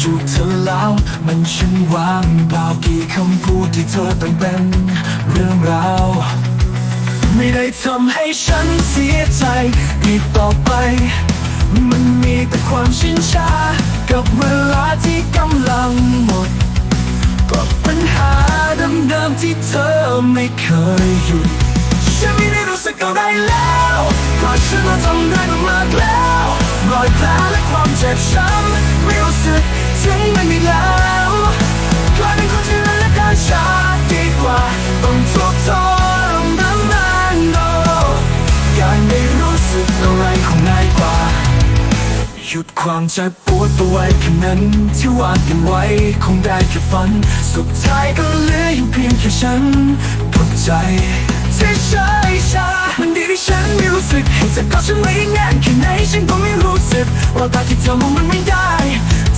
จูบเธอแล้ว มันช่างว่างเปล่ากี่คำพูดที่เธอต้องเป็นเรื่องราว ไม่ได้ทำให้ฉันเสียใจอีกต่อไป มันมีแต่ความชินชา กับเวลาที่กำลังหมดกับปัญหาเดิมๆที่เธอไม่เคยหยุดฉันไม่ได้รู้สึกอะไรแล้วเพราะฉันมาทำได้มาก ความเจ็บปวดตัวไว้แค่นั้น ที่วาดกันไว้ คงได้แค่ฝัน สุดท้ายก็เหลืออยู่เพียงแค่ฉันกับใจที่เฉยชามันดีที่ฉันไม่รู้สึกให้เธอก็ฉันไว้ได้งานแค่ไหนฉันก็ไม่รู้สึก ว่าตาที่เธอมองมันไม่ได้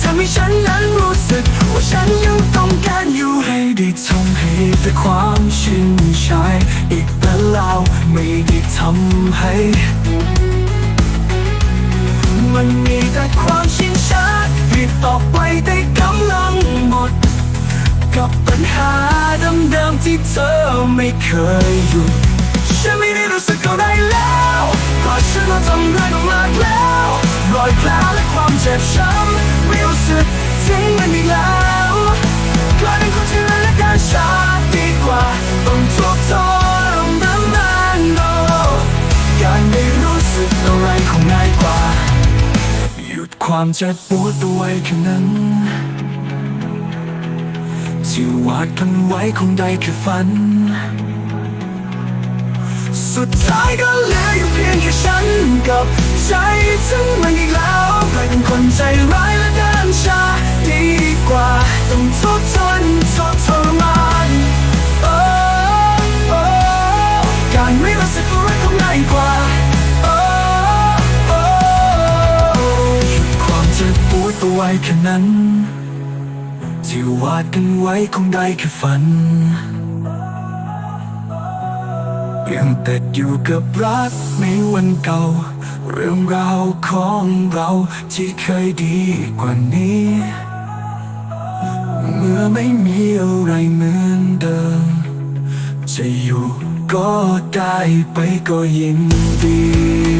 ทำให้ฉันนั้นรู้สึก ว่าฉันยังต้องการอยู่ให้ได้ทำให้แต่ความชินชายอีกแต่แล้วไม่ได้ทำให้ กับปัญหาเดิมๆที่เธอไม่เคยหยุดฉันไม่ได้รู้สึกอะไรแล้วเพราะฉันมาทำได้มากแล้ว รอยแผลและความเจ็บช้ำไม่รู้สึกถึงมันอีกแล้วกลายเป็นคนที่รักและการชาดีกว่าต้องทุกข์ทรมานโนการไม่รู้สึกอะไรคงง่ายกว่า หยุดความเจ็บปวดตัวไว้แค่นั้น ที่วาดกันไว้คงได้แค่ฝัน สุดท้ายก็เหลืออยู่เพียงแค่ฉันกับใจถึงมันอีกแล้วเป็นคนใจร้ายและเดินช้าดีกว่า ต้องทุกข์ทนทรทรมานโอ้โอ้การไม่รู้สึกอะไรคงง่ายกว่าโอ้โอ้หยุดความเจ็บปวดตัวไว้แค่นั้น ที่วาดกันไว้คงได้แค่ฝัน ยังติดอยู่กับรักในวันเก่า เรื่องราวของเราที่เคยดีกว่านี้ เมื่อไม่มีอะไรเหมือนเดิม จะอยู่ก็ได้ไปก็ยินดี